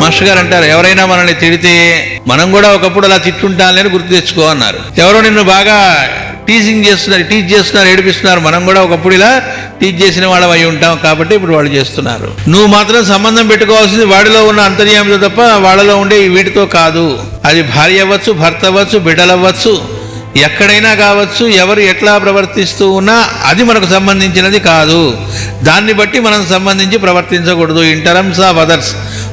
Master గారు అంటారు ఎవరైనా మనల్ని తిడితే మనం కూడా ఒకప్పుడు అలా తిట్టుంటానని గుర్తు తెచ్చుకో అన్నారు. ఎవరో నిన్ను బాగా టీచింగ్ చేస్తున్నారు టీచ్ చేస్తున్నారు ఏడిపిస్తున్నారు మనం కూడా ఒకప్పుడు ఇలా టీచ్ చేసిన వాళ్ళం అయి ఉంటాం కాబట్టి ఇప్పుడు వాళ్ళు చేస్తున్నారు. నువ్వు మాత్రం సంబంధం పెట్టుకోవాల్సింది వాడిలో ఉన్న అంతర్యామితో తప్ప వాళ్ళలో ఉండే వీటితో కాదు. అది భార్య అవ్వచ్చు భర్త అవ్వచ్చు బిడ్డలవ్వచ్చు ఎక్కడైనా కావచ్చు ఎవరు ఎట్లా ప్రవర్తిస్తూ ఉన్నా అది మనకు సంబంధించినది కాదు. దాన్ని బట్టి మనం సంబంధించి ప్రవర్తించకూడదు. ఇన్ టర్మ్స్ ఆఫ్ అదర్స్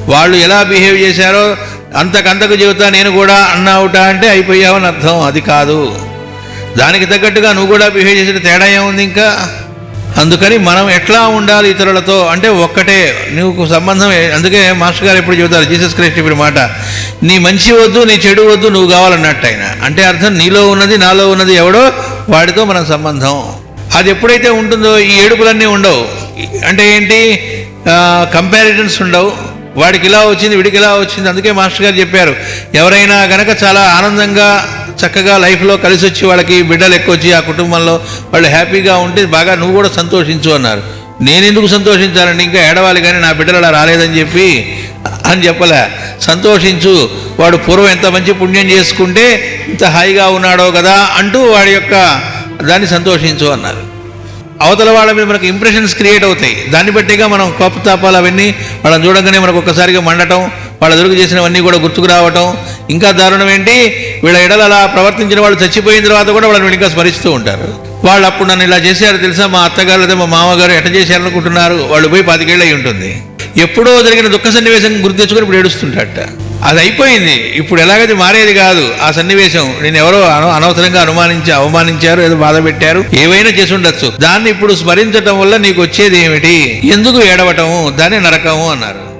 వాళ్ళు ఎలా బిహేవ్ చేశారో అంతకంతకు చెబుతా నేను కూడా అన్నావుట అంటే అయిపోయావని అర్థం. అది కాదు. దానికి తగ్గట్టుగా నువ్వు కూడా బిహేవ్ చేసిన తేడా ఏముంది ఇంకా? అందుకని మనం ఎట్లా ఉండాలి ఇతరులతో? అంటే ఒక్కటే. నువ్వు సంబంధం అందుకే మాస్టర్ గారు ఎప్పుడు చెబుతారు జీసస్ క్రైస్ట్ ఇప్పుడు మాట నీ మంచి వద్దు నీ చెడు వద్దు నువ్వు కావాలన్నట్టు ఆయన అంటే అర్థం నీలో ఉన్నది నాలో ఉన్నది ఎవడో వాడితో మన సంబంధం. అది ఎప్పుడైతే ఉంటుందో ఈ ఏడుపులన్నీ ఉండవు. అంటే ఏంటి? కంపారిజన్స్ ఉండవు. వాడికి ఇలా వచ్చింది వీడికి ఇలా వచ్చింది అందుకే మాస్టర్ గారు చెప్పారు. ఎవరైనా గనక చాలా ఆనందంగా చక్కగా లైఫ్లో కలిసి వచ్చి వాళ్ళకి బిడ్డలు ఎక్కువ వచ్చి ఆ కుటుంబంలో వాళ్ళు హ్యాపీగా ఉంటే బాగా నువ్వు కూడా సంతోషించు అన్నారు. నేను ఎందుకు సంతోషించాలండి? ఇంకా ఏడవాలి కానీ నా బిడ్డలు అలా రాలేదని చెప్పి అని చెప్పలే. సంతోషించు. వాడు పూర్వం ఎంత మంచి పుణ్యం చేసుకుంటే ఇంత హాయిగా ఉన్నాడో కదా అంటూ వాడి యొక్క దాన్ని సంతోషించు అన్నారు. అవతల వాళ్ళ మీద మనకు ఇంప్రెషన్స్ క్రియేట్ అవుతాయి. దాన్ని బట్టిగా మనం కోపతాపాలు అవన్నీ వాళ్ళని చూడగానే మనకు ఒక్కసారిగా మండటం వాళ్ళ దొరుకు చేసినవన్నీ కూడా గుర్తుకు రావటం. ఇంకా దారుణం ఏంటి? వీళ్ళ ఎడల అలా ప్రవర్తించిన వాళ్ళు చచ్చిపోయిన తర్వాత కూడా వాళ్ళని ఇంకా స్మరిస్తూ ఉంటారు. వాళ్ళు అప్పుడు నన్ను ఇలా చేశారు తెలుసా? మా అత్తగారు లేదా మా మామగారు ఎట్ట చేశారనుకుంటున్నారు? వాళ్ళు పోయి పాతికేళ్ళు అయి ఉంటుంది. ఎప్పుడో జరిగిన దుఃఖ సన్నివేశం గుర్తించుకొని ఇప్పుడు ఏడుస్తుంటాట అది అయిపోయింది. ఇప్పుడు ఎలాగది మారేది కాదు. ఆ సన్నివేశం నేను ఎవరో అనవసరంగా అనుమానించి అవమానించారు ఏదో బాధ పెట్టారు ఏవైనా చేసి ఉండొచ్చు. దాన్ని ఇప్పుడు స్మరించటం వల్ల నీకు వచ్చేది ఏమిటి? ఎందుకు ఏడవటము? దాన్ని నరకము అన్నారు.